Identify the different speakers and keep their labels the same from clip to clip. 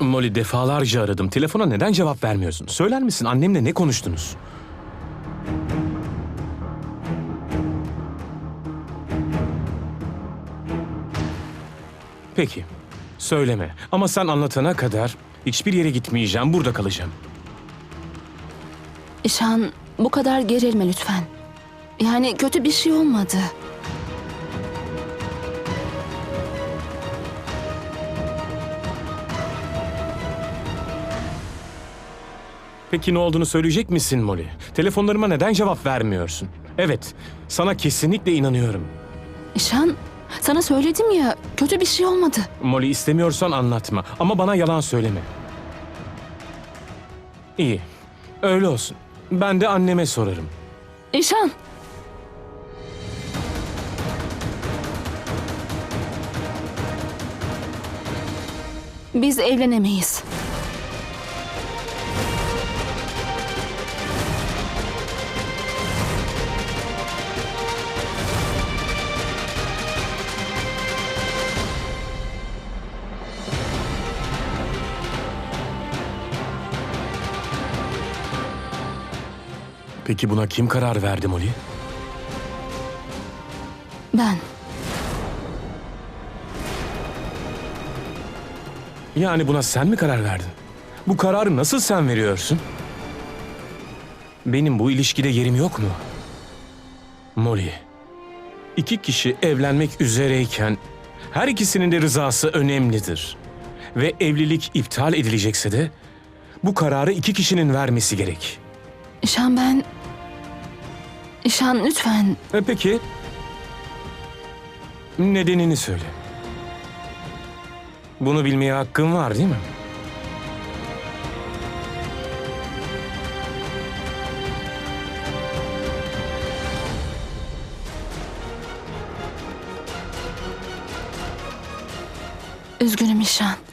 Speaker 1: Molly defalarca aradım. Telefona neden cevap vermiyorsun? Söyler misin annemle ne konuştunuz? Peki. Söyleme. Ama sen anlatana kadar hiçbir yere gitmeyeceğim. Burada kalacağım.
Speaker 2: İşan bu kadar gerilme lütfen. Yani kötü bir şey olmadı.
Speaker 1: Peki ne olduğunu söyleyecek misin Molly? Telefonlarıma neden cevap vermiyorsun? Evet, sana kesinlikle inanıyorum.
Speaker 2: İşan sana söyledim ya kötü bir şey olmadı.
Speaker 1: Molly istemiyorsan anlatma ama bana yalan söyleme. İyi, öyle olsun. Ben de anneme sorarım.
Speaker 2: İşan. Biz evlenemeyiz.
Speaker 1: Peki buna kim karar verdi Molly?
Speaker 2: Ben.
Speaker 1: Yani buna sen mi karar verdin? Bu kararı nasıl sen veriyorsun? Benim bu ilişkide yerim yok mu? Molly, iki kişi evlenmek üzereyken her ikisinin de rızası önemlidir. Ve evlilik iptal edilecekse de bu kararı iki kişinin vermesi gerek.
Speaker 2: İşan ben... İşan lütfen.
Speaker 1: E peki, nedenini söyle. Bunu bilmeye hakkın var değil mi?
Speaker 2: Üzgünüm İşan.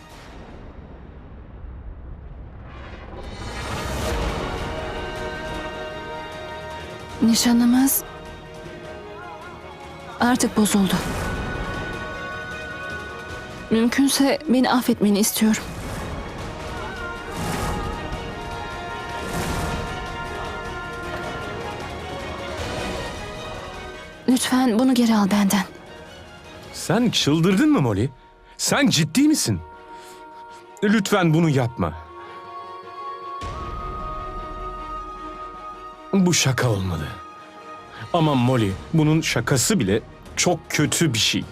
Speaker 2: Nişanımız artık bozuldu. Mümkünse beni affetmeni istiyorum. Lütfen bunu geri al benden.
Speaker 1: Sen çıldırdın mı Molly? Sen ciddi misin? Lütfen bunu yapma. Bu şaka olmalı. Ama Molly, bunun şakası bile çok kötü bir şey.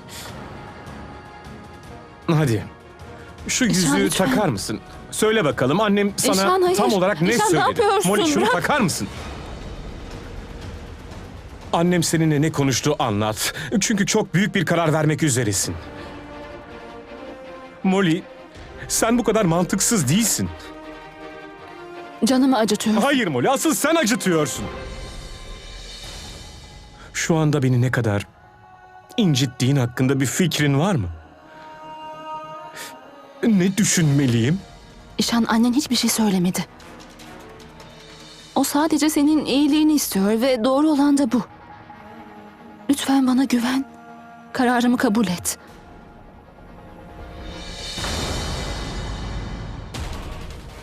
Speaker 1: Hadi. Şu yüzüğü
Speaker 2: lütfen.
Speaker 1: takar mısın? Söyle bakalım annem sana
Speaker 2: hayır.
Speaker 1: tam olarak ne
Speaker 2: ne
Speaker 1: söyledi?
Speaker 2: yapıyorsun?
Speaker 1: Molly şunu
Speaker 2: Bırak.
Speaker 1: takar mısın? Annem seninle ne konuştu anlat. Çünkü çok büyük bir karar vermek üzeresin. Molly, sen bu kadar mantıksız değilsin.
Speaker 2: Canımı acıtıyor.
Speaker 1: Hayır Molly, asıl sen acıtıyorsun. Şu anda beni ne kadar incittiğin hakkında bir fikrin var mı? Ne düşünmeliyim?
Speaker 2: İşan annen hiçbir şey söylemedi. O sadece senin iyiliğini istiyor ve doğru olan da bu. Lütfen bana güven. Kararımı kabul et.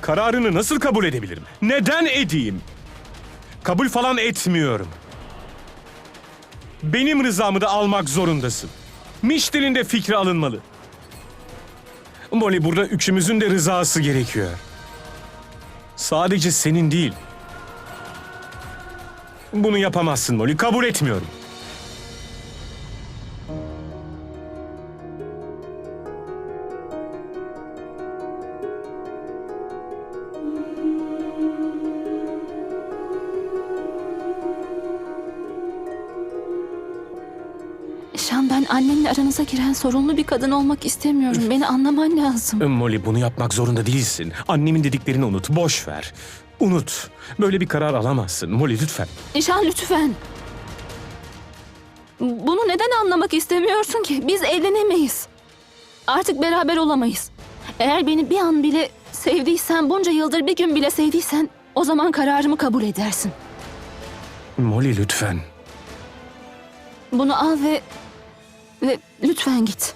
Speaker 1: Kararını nasıl kabul edebilirim? Neden edeyim? Kabul falan etmiyorum. Benim rızamı da almak zorundasın. Miştel'in de fikri alınmalı. Molly burada üçümüzün de rızası gerekiyor. Sadece senin değil. Bunu yapamazsın Molly. Kabul etmiyorum.
Speaker 2: Annenle aranıza giren sorunlu bir kadın olmak istemiyorum. Beni anlaman lazım.
Speaker 1: Molly bunu yapmak zorunda değilsin. Annemin dediklerini unut. Boş ver. Unut. Böyle bir karar alamazsın. Molly lütfen.
Speaker 2: İşan lütfen. Bunu neden anlamak istemiyorsun ki? Biz evlenemeyiz. Artık beraber olamayız. Eğer beni bir an bile sevdiysen, bunca yıldır bir gün bile sevdiysen o zaman kararımı kabul edersin.
Speaker 1: Molly lütfen.
Speaker 2: Bunu al ve ve lütfen git.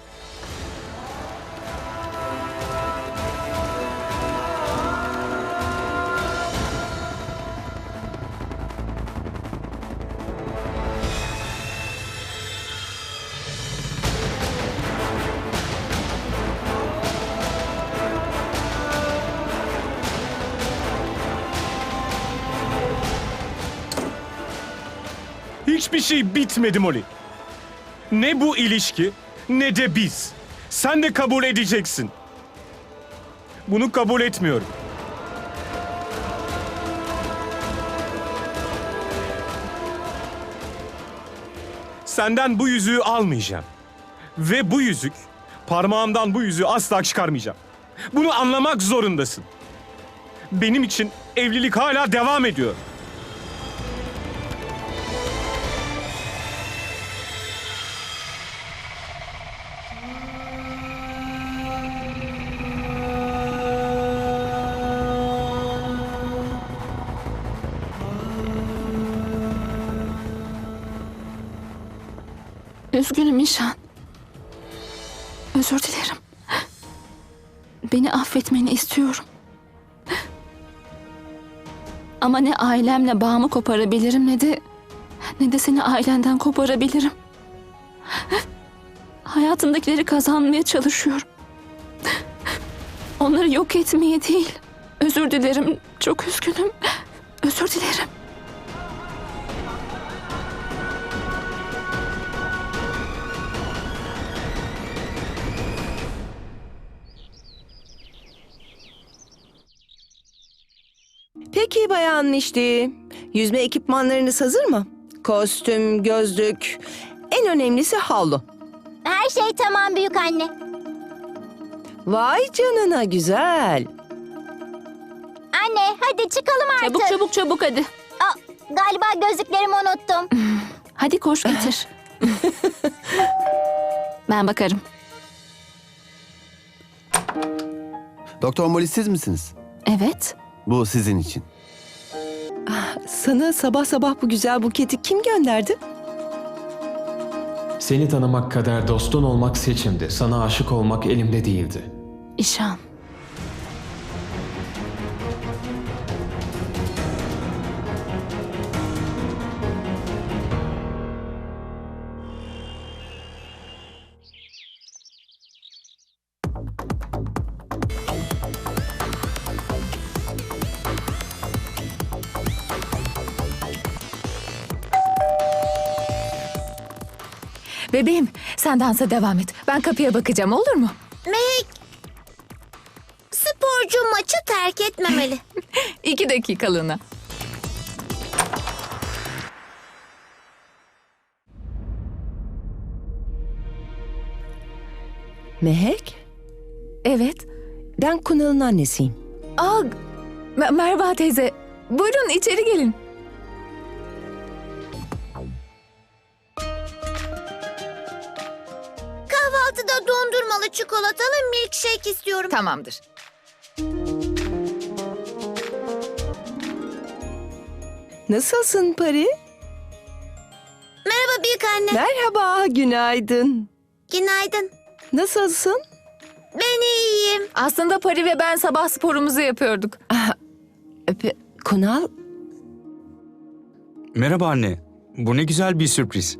Speaker 1: Hiçbir şey bitmedi Molly. Ne bu ilişki ne de biz. Sen de kabul edeceksin. Bunu kabul etmiyorum. Senden bu yüzüğü almayacağım. Ve bu yüzük, parmağımdan bu yüzüğü asla çıkarmayacağım. Bunu anlamak zorundasın. Benim için evlilik hala devam ediyor.
Speaker 2: Üzgünüm İşan. Özür dilerim. Beni affetmeni istiyorum. Ama ne ailemle bağımı koparabilirim ne de ne de seni ailenden koparabilirim. Hayatımdakileri kazanmaya çalışıyorum. Onları yok etmeye değil. Özür dilerim. Çok üzgünüm. Özür dilerim.
Speaker 3: Peki Bayan Mişti, yüzme ekipmanlarınız hazır mı? Kostüm, gözlük, en önemlisi havlu.
Speaker 4: Her şey tamam büyük anne.
Speaker 3: Vay canına güzel.
Speaker 4: Anne hadi çıkalım artık.
Speaker 2: Çabuk çabuk çabuk hadi.
Speaker 4: Aa, galiba gözlüklerimi unuttum.
Speaker 2: Hadi koş getir. ben bakarım.
Speaker 5: Doktor Molly siz misiniz?
Speaker 2: Evet.
Speaker 5: Bu sizin için.
Speaker 3: Sana sabah sabah bu güzel buketi kim gönderdi?
Speaker 6: Seni tanımak kadar dostun olmak seçimdi. Sana aşık olmak elimde değildi.
Speaker 2: İşan.
Speaker 7: Bebeğim sen dansa devam et. Ben kapıya bakacağım olur mu?
Speaker 4: Mehek, sporcu maçı terk etmemeli.
Speaker 7: İki dakikalığına.
Speaker 3: Mehek,
Speaker 7: Evet.
Speaker 3: ben Kunal'ın annesiyim.
Speaker 7: Aa, Me- Merhaba teyze. Buyurun içeri gelin.
Speaker 4: Kahvaltıda dondurmalı çikolatalı milkshake istiyorum.
Speaker 7: Tamamdır.
Speaker 3: Nasılsın Pari?
Speaker 4: Merhaba büyük anne.
Speaker 3: Merhaba, günaydın.
Speaker 4: Günaydın.
Speaker 3: Nasılsın?
Speaker 4: Ben iyiyim.
Speaker 7: Aslında Pari ve ben sabah sporumuzu yapıyorduk.
Speaker 3: Öpe, Kunal,
Speaker 8: Merhaba anne. Bu ne güzel bir sürpriz.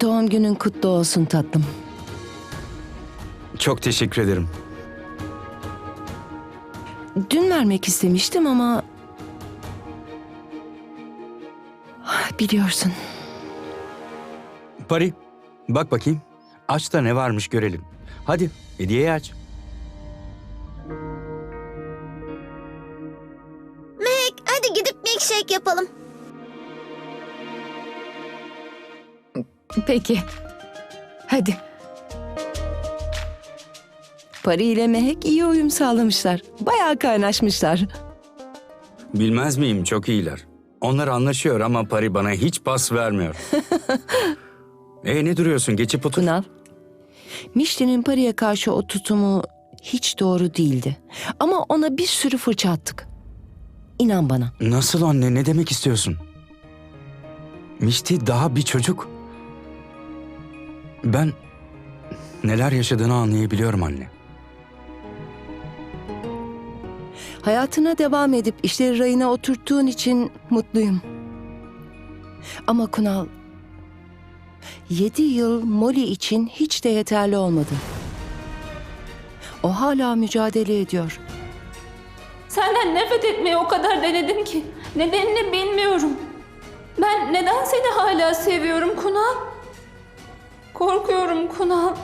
Speaker 3: Doğum günün kutlu olsun tatlım.
Speaker 8: Çok teşekkür ederim.
Speaker 3: Dün vermek istemiştim ama... Biliyorsun.
Speaker 8: Pari, bak bakayım. Aç da ne varmış görelim. Hadi, hediyeyi aç.
Speaker 7: Peki. Hadi.
Speaker 3: Pari ile Mehek iyi uyum sağlamışlar. Bayağı kaynaşmışlar.
Speaker 8: Bilmez miyim, çok iyiler. Onlar anlaşıyor ama Pari bana hiç pas vermiyor. e ne duruyorsun? Geçip otur.
Speaker 3: Kunal, Mişli'nin Pari'ye karşı o tutumu hiç doğru değildi. Ama ona bir sürü fırça attık. İnan bana.
Speaker 8: Nasıl anne? Ne demek istiyorsun? Mişti daha bir çocuk. Ben neler yaşadığını anlayabiliyorum anne.
Speaker 3: Hayatına devam edip işleri rayına oturttuğun için mutluyum. Ama Kunal, yedi yıl Molly için hiç de yeterli olmadı. O hala mücadele ediyor.
Speaker 2: Senden nefret etmeyi o kadar denedim ki. Nedenini bilmiyorum. Ben neden seni hala seviyorum Kunal? Korkuyorum Kunal.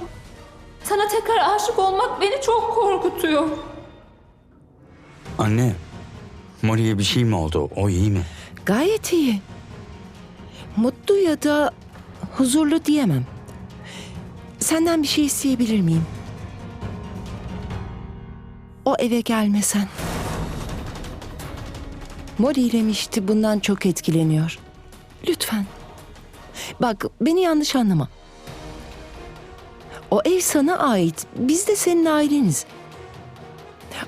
Speaker 2: Sana tekrar aşık olmak beni çok korkutuyor.
Speaker 8: Anne, Molly'e bir şey mi oldu? O iyi mi?
Speaker 3: Gayet iyi. Mutlu ya da huzurlu diyemem. Senden bir şey isteyebilir miyim? O eve gelmesen. Mori ile Mişti bundan çok etkileniyor. Lütfen. Bak beni yanlış anlama. O ev sana ait. Biz de senin aileniz.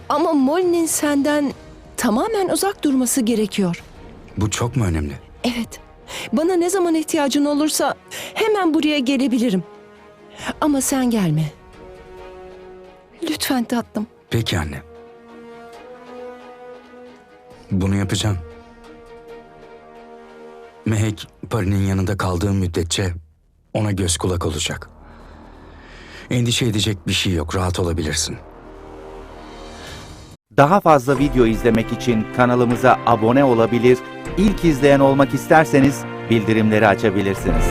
Speaker 3: Ama Molly'nin senden tamamen uzak durması gerekiyor.
Speaker 8: Bu çok mu önemli?
Speaker 3: Evet. Bana ne zaman ihtiyacın olursa hemen buraya gelebilirim. Ama sen gelme. Lütfen tatlım.
Speaker 8: Peki anne. Bunu yapacağım. Mehek, Pari'nin yanında kaldığım müddetçe ona göz kulak olacak. Endişe edecek bir şey yok, rahat olabilirsin.
Speaker 9: Daha fazla video izlemek için kanalımıza abone olabilir, ilk izleyen olmak isterseniz bildirimleri açabilirsiniz.